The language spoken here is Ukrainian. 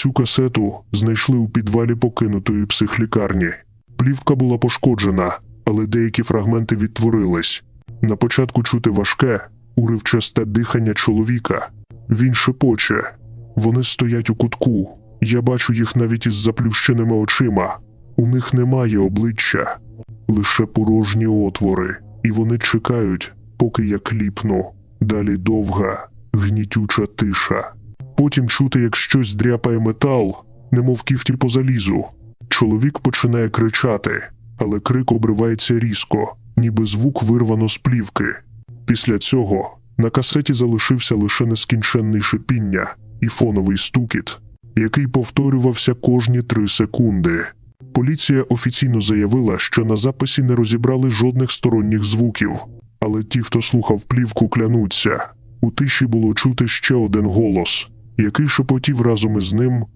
Цю касету знайшли у підвалі покинутої психлікарні. Плівка була пошкоджена, але деякі фрагменти відтворились. На початку чути важке, уривчасте дихання чоловіка. Він шепоче. Вони стоять у кутку. Я бачу їх навіть із заплющеними очима. У них немає обличчя, лише порожні отвори, і вони чекають, поки я кліпну. Далі довга, гнітюча тиша. Потім чути, як щось дряпає метал, немов кіфті по залізу. Чоловік починає кричати, але крик обривається різко, ніби звук вирвано з плівки. Після цього на касеті залишився лише нескінченний шипіння і фоновий стукіт, який повторювався кожні три секунди. Поліція офіційно заявила, що на записі не розібрали жодних сторонніх звуків, але ті, хто слухав плівку, клянуться. У тиші було чути ще один голос, який шепотів разом із ним